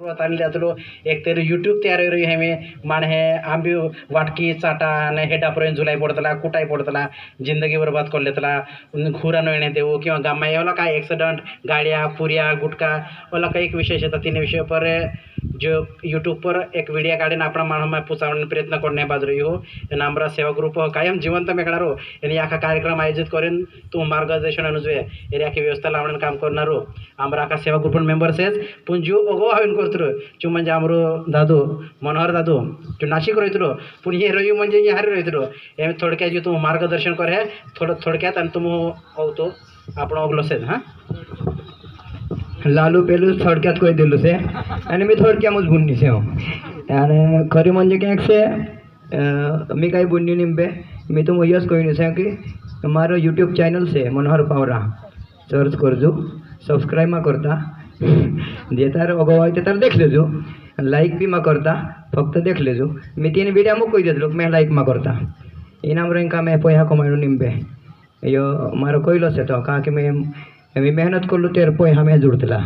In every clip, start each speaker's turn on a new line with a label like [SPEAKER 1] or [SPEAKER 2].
[SPEAKER 1] तानी एक तर यूट्यूब तयार रही हेमे माण हे आंबी वाटकी, चाटा हेटापुर जुलाई झुलाई पडतला, कुटाई पडतला, ज़िंदगी बरबाद करलेतला खुरा घुरा येण्यात येऊ किंवा गामा वाला काय ॲक्सिडंट गाड्या पुऱ्या गुटका ओला काही एक विषय येतात तीन विषय पर જો યુટ્યુબ પર એક વિડીયા કાઢીને આપણા માણસમાં પૂછાવાનો પ્રયત્ન કરીને બાદ રહ્યો અને અમારા સેવા ગ્રુપ કાયમ જીવંત મેળારો એની આખા કાર્યક્રમ આયોજિત કરીને તું માર્ગદર્શન અનુજવે એની આખી વ્યવસ્થા લાવવાનું કામ કરનારો અમારા આખા સેવા ગ્રુપનો મેમ્બર છે પણ જો અગો આવીને કરતો જો મંજે અમારો દાદુ મનોહર દાદુ જો નાસિક રહીતો પણ એ રહ્યું મંજે અહીંયા હારી રહીતો એમ થોડક્યા જો તું માર્ગદર્શન કરે થોડો થોડક્યા તને તું આવતો આપણો અગલો છે હા
[SPEAKER 2] લાલू પેલું થોડક્યાત કહી દેલું છે. અને મેં થોડક્યામાં જ ભૂની છે અને ખરી મને ક્યાંક છે મેં કાંઈ ગુંડી નહીં બે. મેં તો અહીંયા જ કહ્યું છે કે મારો યુટ્યુબ ચેનલ છે, મનોહર પાવરા. સર્ચ કરજો. સબસ્ક્રાઈબમાં કરતા. જે તારે અગાઉ હોય તે તારે દેખ લેજો. લાઈક બીમાં કરતા. ફક્ત દેખ લેજો. મેં તેની વીડિયો મૂકી દેજો મેં લાઇકમાં કરતા. ઇનામ રંકા મેં પૈસા કમાયું નિંબે એ મારો કહેલો છે તો, કારણ કે મેં आमी मेहनत करलो, तर पळय हांवें जोडतला।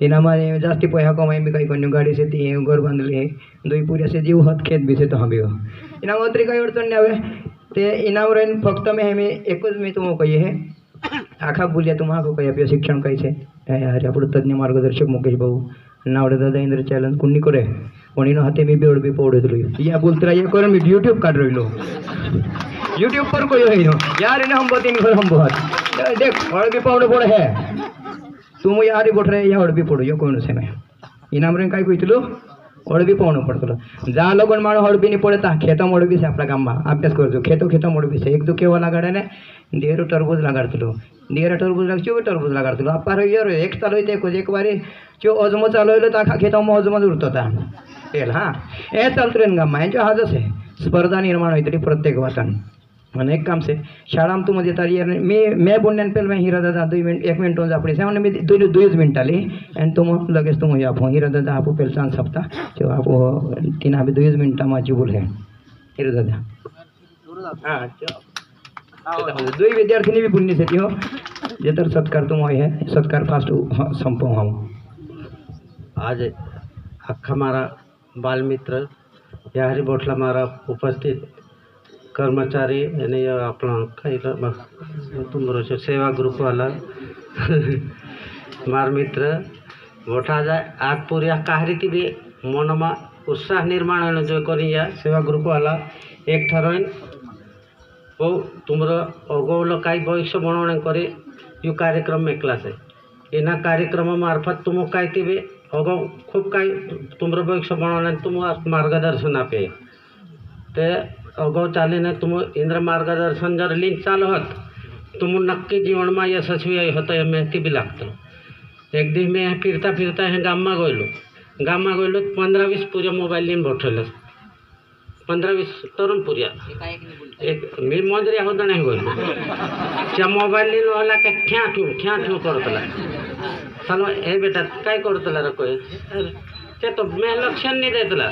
[SPEAKER 2] तेना मागीर जास्ती को मैं भी कहीं कोन्यू गाडी से ती घर बांदली दुई पुरी से जीव हत खेत बी से तो हांबी इना तरीका काही अडचण नहीं हांवें ते इनाम राहील फक्त में हमें एक एकच मी तुम्हाला काही आखा बोलूया तुम्हाला को काही आपलं शिक्षण काही आहे अरे आपलं तज्ज्ञ मार्गदर्शक मुकेश भाऊ नावडे दादा इंद्र चॅलन कुणी करे। बी पवडत या बोलतरा यूट्यूब पर कोई नहीं हो। यार इन्हें हम बहुत इन हम बहुत। देख और भी पाउडो पड़े है। तुम यार ही पड़ रहे या और भी पढ़ो यो कौन से में? इनाम रे काय कहतलो तो और भी पाउडो पड़तलो जा लगन मारो और भी नहीं पड़ता खेता मोड़ भी से अपना गाम में अभ्यास करजो खेतों, खेतो मोड़ भी से। एक तो दो केवा लगाड़े ने देरो टरबूज लगाड़तलो देरो टरबूज लागचो टरबूज लगाड़तलो आप पार यार एक चालू ते एक बारी जो अजमो चालू ताका खेता में अजमो उरतोता तेल हाँ। तो हे चलतरेन गाम में जो हाजस है स्पर्धा निर्माण होती प्रत्येक वासान मैंने एक काम से शाळा आम तू मध्ये मैं मैं बोलने पहले मैं हीरा दादा दुई मिनट एक मिनट जापडी सामने मैं दुई दुईच मिनट आ ली एंड तुम लगे तुम आप हीरा दादा आपो पेल सांग सप्ता तो तीन आप आपली मिनट में अच्छी बोल है हीरा दादा
[SPEAKER 1] हाँ
[SPEAKER 2] दुई ने भी बोलणी से हो जे तर सत्कार तू है सत्कार फास्ट संपव हम
[SPEAKER 1] आज अख्खा मारा बालमित्र यहाँ बोटला मारा उपस्थित कर्मचारी यानी अपना कहीं तुम सेवा ग्रुप वाला मार मित्र मोटा जाए आज पूरी काहरी की भी मन में उत्साह निर्माण जो करी या सेवा ग्रुप वाला एक ठरवेन वो तुम्हारा अगौल कई भविष्य बनवणे करे, यू कार्यक्रम मेकलाच आहे कार्यक्रम मार्फत तुम काय ते बे अगौ खूप काही तुमरं भविष्य बनवणे, तुम मार्गदर्शन आपे. ते अगाऊ चालीने तुम इंद्र मार्गदर्शन जर लिंक चालू होत तुम नक्की जीवनमा यशस्वी होतं हे माहिती बी लागतं एक दिवस मी फिरता फिरता हे गाममा गेलो गाममा गेलो पंधरा वीस पुऱ्या मोबाईल लिहून बोठवलं पंधरा वीस तरुण पुऱ्या एक मी मोजऱ्या होता नाही गेलो त्या मोबाईल लिहून होला का ख्या ठेवू ख्या ठेवू करतला चालू हे बेटा काय करतला रे ते तो मैं लक्षण नहीं देतला।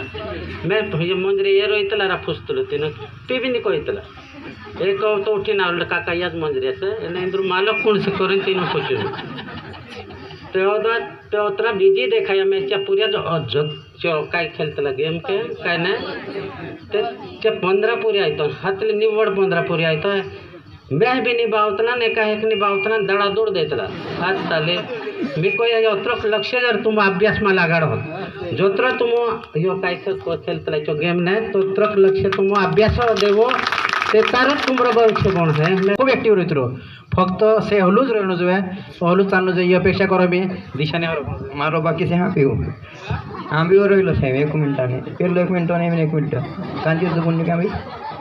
[SPEAKER 1] मैं ये मंजरे ये रोइतला रा फुस्तलो तिनं, ते बी नहीं कोइतला एक तो उठी ना काका याच मंजरे से एने इंद्र मालक कोण से करेन तिनं सोचून तेव्हा तेव्हा बिज़ी देखाया मॅचच्या पुऱ्या जो अजग जो काय खेळतला गेम के, काय नाही ते ते पंधरा पुरी आयतो हातले निव्वड पंधरा पुरी आयतो मॅच बी निभावतना एका एक निभावतना दडादूड देतला। आज चाले मी बिकोया योत्रक लक्ष जर तुम अभ्यास अभ्यासमा लागाड होत जोत्र तुम यो कायसो कोसेल तलाचो गेम ने तो त्रक लक्ष तुम अभ्यास देवो। ते तार तुमरो भविष्य कोण है खूप ॲक्टिव्ह रहितो फक्त से हलूच रहणं जो आहे हलूच चालणं जो अपेक्षा करो मैं मी दिशाने मारो बाकी से
[SPEAKER 2] हाँ हा पिऊ। हा रही लो साहेब एक मिनट मिनिटाने पेरलो एक मिनट मिनिटाने मी एक मिनट। कांची तुझं बोलने का मी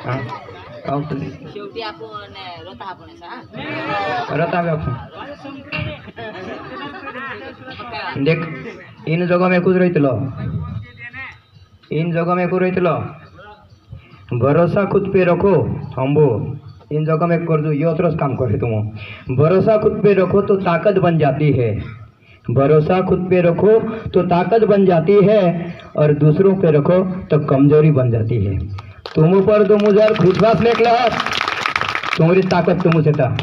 [SPEAKER 2] हाँ।
[SPEAKER 3] शेवटी आपण रतावे आपण
[SPEAKER 2] देख, इन जगह में कुछ रही इन जगह में कुछ रही भरोसा खुद पे रखो अम्बो इन जगह में कर दू, ये अतरस काम कर तुम। भरोसा खुद पे रखो तो ताकत बन जाती है। भरोसा खुद पे रखो तो ताकत बन जाती है और दूसरों पे रखो तो कमज़ोरी बन जाती है। तुम ऊपर, तुम उधर विश्वास लेख लो तुम्हारी ताकत तुम से था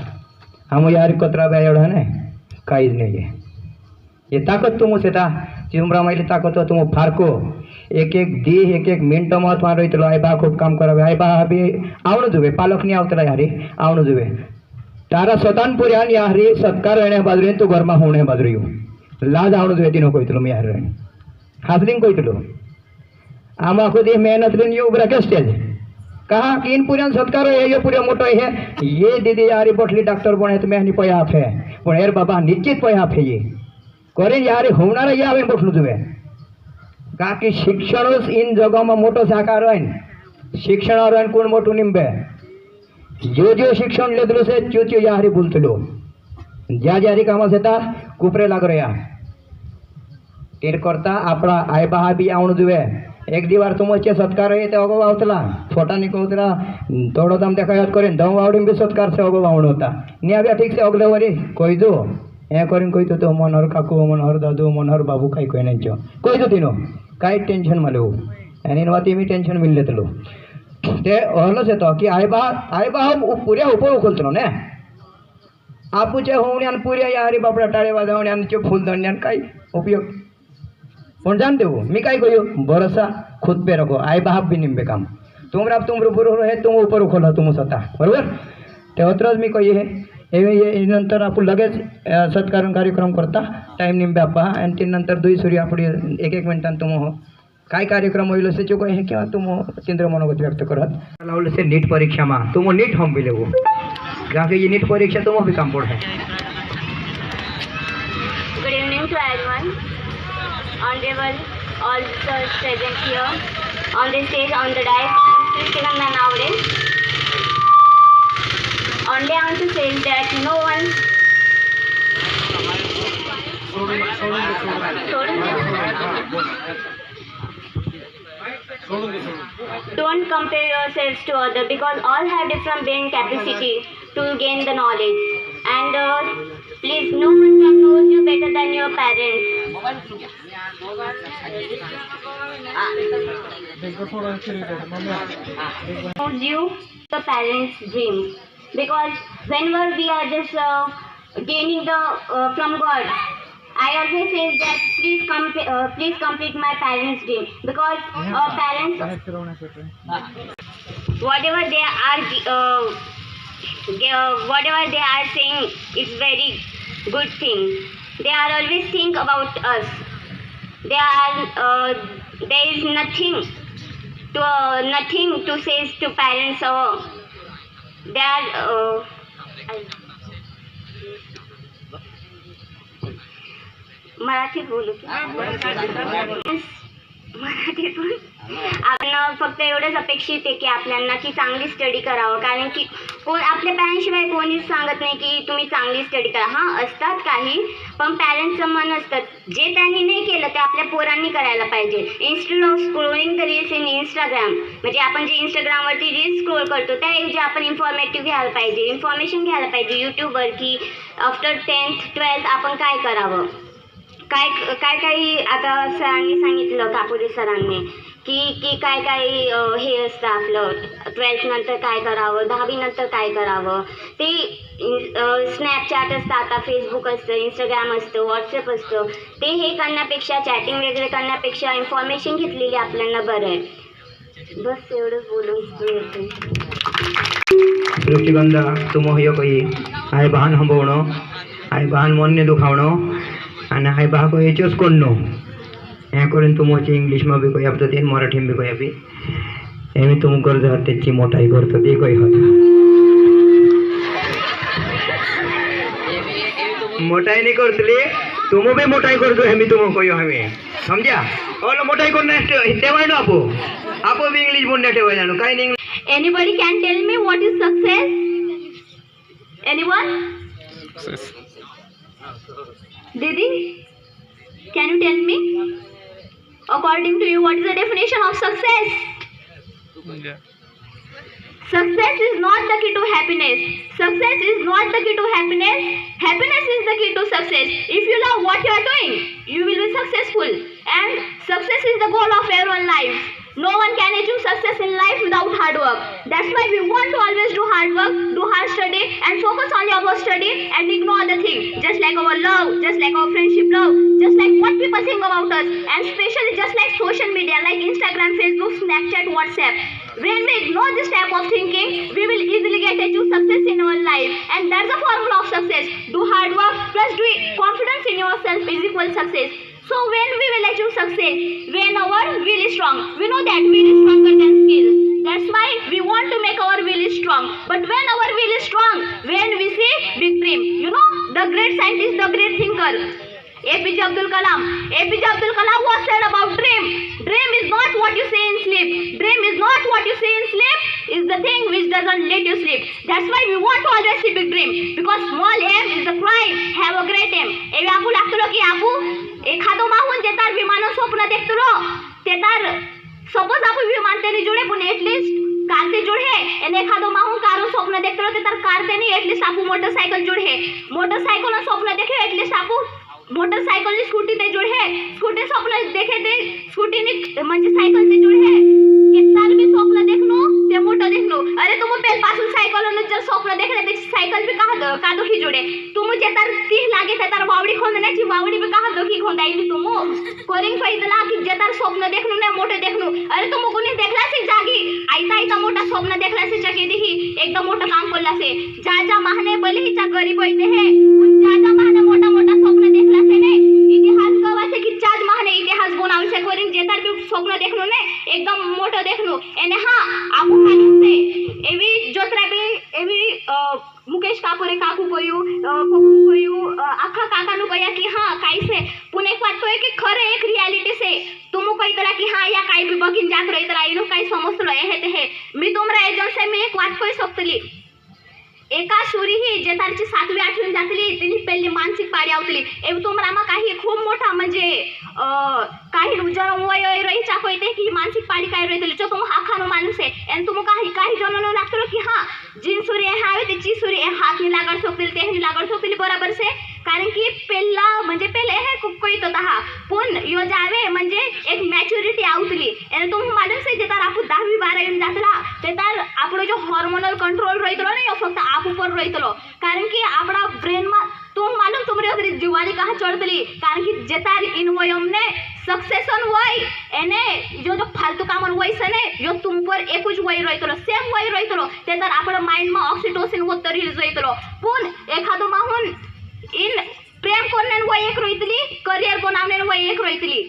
[SPEAKER 2] हम यार कतरा बैठा एवढा नाही काहीच नाही ये ताकत तुम से चिमरा मैले ताकत तुम फार्को। एक एक देह एक एक मिनट में रही आई बा खूब काम करावे आई बा अभी आउनु जुबे पालक नहीं आवतला हरी आउनु जुबे तारा स्वतान पुरान या हरी सत्कार रहने बाजू तू घर में होने बाजू हो। लाज आउनु जुबे दिनों को इतलो में यार रहने। खासलिंग को इतलो आम आखो देह मेहनत लेन ये उबरा क्या स्टेज? कहा कि इन पुरान सत्कार है, ये पूरे मोटो है। ये दीदी यारी बोटली डॉक्टर बने तो मैं नहीं पया है। पर यार बाबा निश्चित पया है ये। કરી જ્યારે હોમણાને જ આવીને પોટલું જુએ કારણ કે શિક્ષણ જ ઇન જગોમાં મોટો સાકાર હોય ને. શિક્ષણ હોય કોણ મોટું નીંબે જો જો શિક્ષણ લીધેલું છે ચ્યો ચ્યો યારી ભૂલતેલું જ્યાં જ્યાં કામ છે ત્યાં કુપરે લાગ રહ્યા. તેર કરતા આપણા આય બહા બી આવણ જુએ એક દિવાર તું વચ્ચે સત્કાર રહી તે અગો આવતલા છોટા ની કહુતલા થોડો તમ દેખાય કરીને ધમ આવડીને બી સત્કાર છે અગો આવણ હતા. ને આવ્યા ઠીક છે અગલે વરી કોઈ જો. એ કરીને કહ્યું તો મનહર કાકુ મનહર દાદુ મનહર બાબુ કાંઈ કોઈ નહીં જો કોઈ તો તીનો કાંઈ ટેન્શનમાં લેવું એની વાત એવી ટેન્શન મિલ લેતલું તે હલો છે તો કે આયબા આયબા હમ પૂર્યા ઉપર ઉખલતનો ને આપું છે હોવણ્યાન પૂર્યા યા હરી બાપડા ટાળે વાદવણ્યાન કે ફૂલ દણ્યાન કાંઈ ઉપયોગ પણ જાણ દેવું મેં કાંઈ કહ્યું ભરોસા ખુદ પે રખો આયબા હાફ બી નિમ્બે કામ तुमरा तुम रूबरू है तुम ऊपर उखल तुम सता बरोबर तेवतरच मी कही हे नंतर आपण लगेच सत्कारण कार्यक्रम करता टाईम निंबे आप्पा आणि ते नंतर दुई सुरी आपण एक एक मिनटान तुम हो। काय कार्यक्रम होईल असे चुको हे किंवा तुम केंद्र मनोगत व्यक्त करत? लावलं से नीट परीक्षा मा, तुम नीट हम मिले हो जाके ये नीट परीक्षा तुम भी काम पड़ है
[SPEAKER 4] good evening to everyone honourable all sir present here on the stage on the dais Shri Kiran Navade Only I want to say that no one. Don't compare yourselves to others because all have different brain capacity to gain the knowledge. And uh, please, no one can knows you better than your parents. knows you the parents' dream because whenever we are just uh, gaining the uh, from God, I always say that please com- uh, please complete my parents' dream because uh, parents whatever they are uh, uh, whatever they are saying is very good thing. They are always think about us. They are uh, there is nothing to uh, nothing to say to parents or are uh, Marathi बोलू. आपण फक्त एवढंच अपेक्षित आहे की आपल्यांना की चांगली स्टडी करावं. कारण की कोण आपल्या पॅरेंट्सशिवाय कोणीच सांगत नाही की तुम्ही चांगली स्टडी करा. हां असतात काही पण पॅरेंट्सचं मन असतं. जे त्यांनी नाही केलं ते आपल्या पोरांनी करायला पाहिजे. Instead of scrolling the reels in Instagram म्हणजे आपण जे इंस्टाग्रामवरती रील्स स्क्रोल करतो त्याऐवजी आपण इन्फॉर्मेटिव्ह घ्यायला पाहिजे. इन्फॉर्मेशन घ्यायला पाहिजे. यूट्यूबवर की आफ्टर टेन्थ ट्वेल्थ आपण काय करावं? काय काय काही आता सरांनी सांगितलं कापुरी सरांनी. की की काय काय हे असतं आपलं. ट्वेल्थ नंतर काय करावं? दहावी नंतर काय करावं? ते स्नॅपचॅट असतं आता फेसबुक असतं इंस्टाग्राम असतं व्हॉट्सअप असतं. ते हे करण्यापेक्षा चॅटिंग वगैरे करण्यापेक्षा इन्फॉर्मेशन घेतलेली आपल्याला बरं आहे. बस एवढंच बोलून
[SPEAKER 2] दृष्टिबंध तुमोह्य कही. आई बहान हंबवणं. आई बहान मोन्य दुखावणं. आणि आई बाह याचीच कोण हें करून तूं मातशें इंग्लिशमा बी खंय आपता ती मराठीन बी खंय आपी हें तूं गरज आहा तेची मोठाई मोटाई नहीं करती तुम भी मोटाई कर दो हमें तुमको कहो हमें समझा और मोटाई करना टेवाई ना आपो आपो भी इंग्लिश बोलना टेवाई जानो कहीं English
[SPEAKER 4] anybody can tell me what is success anyone success दीदी can you tell me According to you, what is the definition of success? Success is not the key to happiness. Success is not the key to happiness. Happiness is the key to success. If you love what you are doing, you will be successful. And success is the goal of everyone's life.
[SPEAKER 5] No one can achieve success in life without hard work. That's why we want to always do hard work, do hard study, and focus on your study and ignore other things. Just like our love, just like our friendship love, think about us, and especially just like social media like Instagram, Facebook, Snapchat, WhatsApp. When we ignore this type of thinking, we will easily get achieve success in our life, and that's the formula of success. Do hard work plus do confidence in yourself is equal success. So when we will achieve success, when our will is strong, we know that will is stronger than skill. That's why we want to make our will is strong. But when our will is strong, when we see big dream, you know, the great scientist, the great thinker, APJ Abdul Kalam. APJ Abdul Kalam was said about dream. Dream is not what you say in sleep. Dream is not what you say in sleep. Is the thing which doesn't let you sleep. That's why we want to always see big dream. Because small aim is the pride. Have a great aim. एवे आपू लागतलो की आपू एखादो माहून तेतार विमानो स्वप्न देखतलो तेतार suppose आपू विमान तेने जोडे पण एटलीस्ट कार ते जोडे आणि एखादो माहून कारून स्वप्न देखतलो तेतार कार तेने एटलीस्ट आपू मोटरसायकल जोडे मोटरसायकल स्वप्न देखे एटलीस्ट आपू मोटरसायकलने स्कूटीने जोड हे। स्कूटी स्वप्न देखे ते स्कूटीने म्हणजे सायकलने जोड हे। कितना बी देख लो ते मोठं देखनो। अरे तुम पेल पासून स्वप्न देखले त्याची सायकल बी का का दोखी जोडे? तुम जे तार ती लागे ते तार वावडी खोंदण्याची वावडी बी का दोखी खोंदायली तुम? कोरिंग फायदला की जे तार स्वप्न देखणं नाही मोठे देखणं अरे तुम कोणी देखला से जागी। आईता आईता मोठा स्वप्न देखला से चके दिही। एकदम मोठं काम करला से। ज्या ज्या महाने बलिहीचा गरीब होते हे। ज्या ज्या महाने मोठा मोठा स्वप्न देखला से। करी जेता भी छोकरो देख ने एकदम मोटो देख एने हाँ आपू खाली से एवी जोतरा भी एवी मुकेश कापरे काकू कयो कोकू कयो आखा काका नु कया कि हाँ, काई से। पुने एक बात तो है कि खरे एक रियलिटी से। तुमु कई तरह कि हाँ, या काई भी बगिन जात रही तरह इनो काई समस्त रहे हे ते हे। मी तुमरा एजेंसी में एक बात कह सकतली एका सूरी ही, जेतारची सातवी, आठवी जातली उचलली मानसिक पारी आवतली. एवं तुमरामा काही का मोठा म्हणजे काही जण वय रही चाको थे कि मानसिक पारी का रही जो तुम आखानो मानूस है तुम का काही लगते लागतो की हाँ, जिन सूर्य हावे ते ची सूर्य हाथ नहीं लागड सोकतील ते नहीं लागड सोकतील बराबर से? कारण की पेल्ला मज़े पहले है खूप कोई तो तहा पुन यो जावे मज़े एक मॅच्युरिटी आवतली. एन तुम मालूम से जेतार आप दावी 12 येऊन जातला तेतार आपलो जो हार्मोनल कंट्रोल रहितलो ना यो फक्त आप ऊपर रहितलो कारण की आपडा ब्रेन में અગરી જીવાની કહા ચડતલી કારણ કે જે તાર ઇન હોય અમને સક્સેસન હોય એને જો જો ફાલતુ કામન હોય છે ને જો તુમ પર એક જ વય રહીતલો સેમ વય રહીતલો તે તાર આપણા માઇન્ડમાં ઓક્સિટોસિન ઉત્તરી રહીતલો પણ એખાદો માહુન ઇન પ્રેમ કરને વય એક રહીતલી કરિયર બનાવને વય એક રહીતલી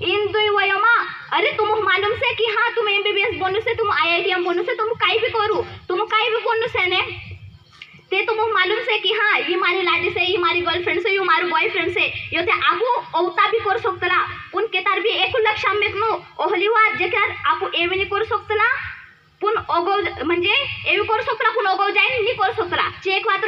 [SPEAKER 5] इन दुई वयोमा अरे तुम मालूम से कि हाँ तुम एमबीबीएस बनू से तुम आईआईटीएम बनू से तुम काही भी करू तुम काही भी बनू से ने તે તો મને માલુમ છે કે હા ये મારી લાડી છે ये મારી ગર્લફ્રેન્ડ છે ये મારું બોયફ્રેન્ડ છે यो ते आबू औता बी करू शकतला पण के तार बी एक लक्ष आंबेकनो ओहली वाद जे काय आपू एवेनी करू शकतला पण ओगव म्हणजे एवी करू शकतला पण ओगव जाईन नी करू शकतला चे एक मात्र